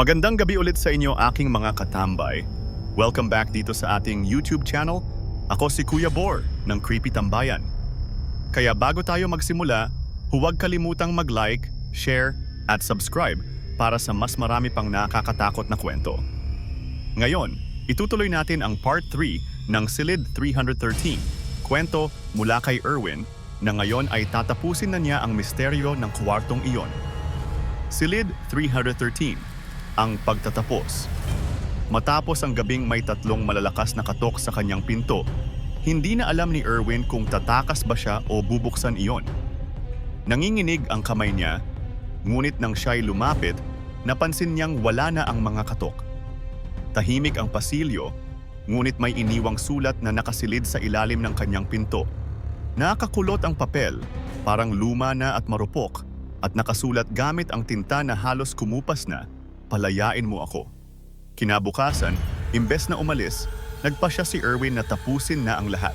Magandang gabi ulit sa inyo aking mga katambay. Welcome back dito sa ating YouTube channel. Ako si Kuya Bor ng Creepy Tambayan. Kaya bago tayo magsimula, huwag kalimutang mag-like, share, at subscribe para sa mas marami pang nakakatakot na kwento. Ngayon, itutuloy natin ang part 3 ng Silid 313, kwento mula kay Erwin na ngayon ay tatapusin na niya ang misteryo ng kwartong iyon. Silid 313, ang pagtatapos. Matapos ang gabing may tatlong malalakas na katok sa kanyang pinto, hindi na alam ni Erwin kung tatakas ba siya o bubuksan iyon. Nanginginig ang kamay niya, ngunit nang siya'y lumapit, napansin niyang wala na ang mga katok. Tahimik ang pasilyo, ngunit may iniwang sulat na nakasilid sa ilalim ng kanyang pinto. Nakakulot ang papel, parang luma na at marupok, at nakasulat gamit ang tinta na halos kumupas na, palayain mo ako. Kinabukasan, imbes na umalis, nagpa siya si Erwin na tapusin na ang lahat.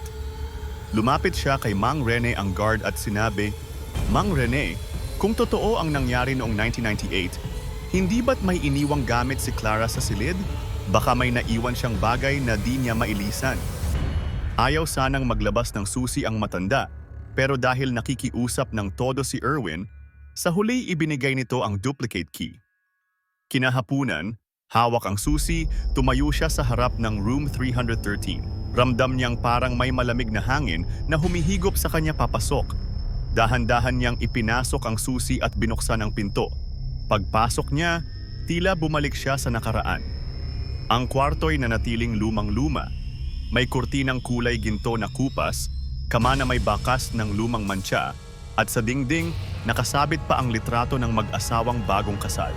Lumapit siya kay Mang Rene ang guard at sinabi, Mang Rene, kung totoo ang nangyari noong 1998, hindi ba't may iniwang gamit si Clara sa silid? Baka may naiwan siyang bagay na di niya mailisan. Ayaw sanang maglabas ng susi ang matanda, pero dahil nakikiusap ng todo si Erwin, sa huli ibinigay nito ang duplicate key. Kinahapunan, hawak ang susi, tumayo siya sa harap ng room 313. Ramdam niyang parang may malamig na hangin na humihigop sa kanya papasok. Dahan-dahan niyang ipinasok ang susi at binuksan ang pinto. Pagpasok niya, tila bumalik siya sa nakaraan. Ang kwarto'y nanatiling lumang-luma. May kurtinang kulay ginto na kupas, kama na may bakas ng lumang mantsa, at sa dingding, nakasabit pa ang litrato ng mag-asawang bagong kasal.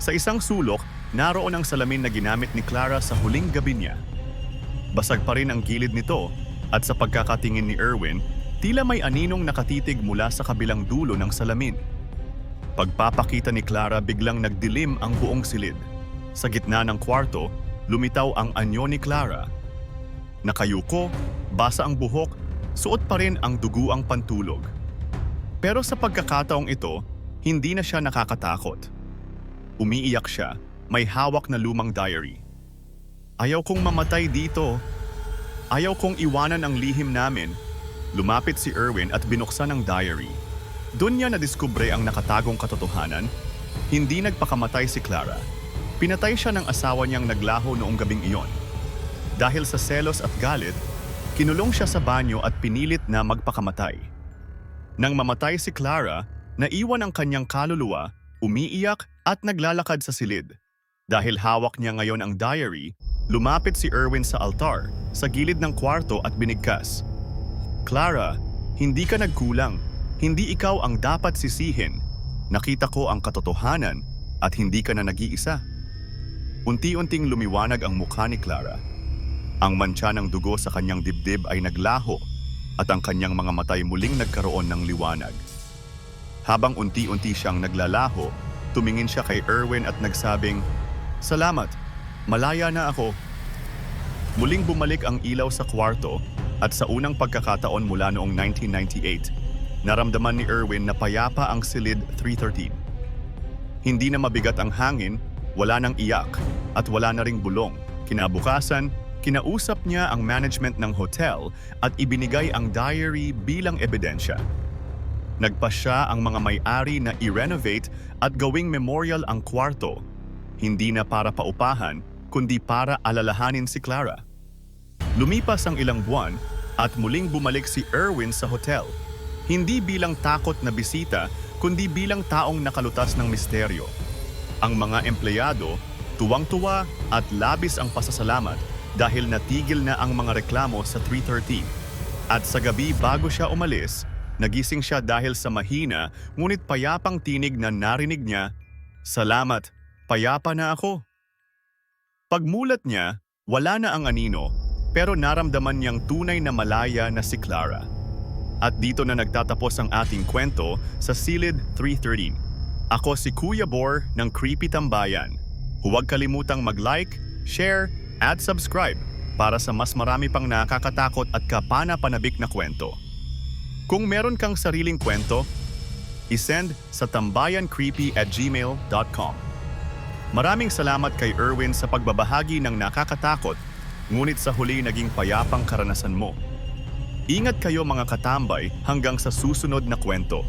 Sa isang sulok, naroon ang salamin na ginamit ni Clara sa huling gabi niya. Basag pa rin ang gilid nito at sa pagkakatingin ni Erwin, tila may aninong nakatitig mula sa kabilang dulo ng salamin. Pagpapakita ni Clara biglang nagdilim ang buong silid. Sa gitna ng kwarto, lumitaw ang anyo ni Clara. Nakayuko, basa ang buhok, suot pa rin ang duguang pantulog. Pero sa pagkakataong ito, hindi na siya nakakatakot. Umiiyak siya, may hawak na lumang diary. Ayaw kong mamatay dito. Ayaw kong iwanan ang lihim namin. Lumapit si Erwin at binuksan ang diary. Doon niya nadiskubre ang nakatagong katotohanan. Hindi nagpakamatay si Clara. Pinatay siya ng asawa niyang naglaho noong gabing iyon. Dahil sa selos at galit, kinulong siya sa banyo at pinilit na magpakamatay. Nang mamatay si Clara, naiwan ang kanyang kaluluwa, umiiyak at naglalakad sa silid. Dahil hawak niya ngayon ang diary, lumapit si Erwin sa altar, sa gilid ng kwarto at binigkas. Clara, hindi ka nagkulang. Hindi ikaw ang dapat sisihin. Nakita ko ang katotohanan at hindi ka na nag-iisa. Unti-unting lumiwanag ang mukha ni Clara. Ang mantsa ng dugo sa kanyang dibdib ay naglaho at ang kanyang mga matay muling nagkaroon ng liwanag. Habang unti-unti siyang naglalaho, tumingin siya kay Erwin at nagsabing, Salamat, malaya na ako. Muling bumalik ang ilaw sa kwarto at sa unang pagkakataon mula noong 1998, naramdaman ni Erwin na payapa ang silid 313. Hindi na mabigat ang hangin, wala nang iyak, at wala na ring bulong. Kinabukasan, kinausap niya ang management ng hotel at ibinigay ang diary bilang ebidensya. Nagpasya ang mga may-ari na i-renovate at gawing memorial ang kwarto, hindi na para paupahan, kundi para alalahanin si Clara. Lumipas ang ilang buwan at muling bumalik si Erwin sa hotel. Hindi bilang takot na bisita, kundi bilang taong nakalutas ng misteryo. Ang mga empleyado, tuwang-tuwa at labis ang pasasalamat dahil natigil na ang mga reklamo sa 313. At sa gabi bago siya umalis, nagising siya dahil sa mahina ngunit payapang tinig na narinig niya, Salamat, payapa na ako. Pagmulat niya, wala na ang anino, pero naramdaman niyang tunay na malaya na si Clara. At dito na nagtatapos ang ating kwento sa Silid 313. Ako si Kuya Bor ng Creepy Tambayan. Huwag kalimutang mag-like, share, at subscribe para sa mas marami pang nakakatakot at kapana-panabik na kwento. Kung meron kang sariling kwento, isend sa tambayancreepy at gmail.com. Maraming salamat kay Erwin sa pagbabahagi ng nakakatakot, ngunit sa huli naging payapang karanasan mo. Ingat kayo mga katambay hanggang sa susunod na kwento.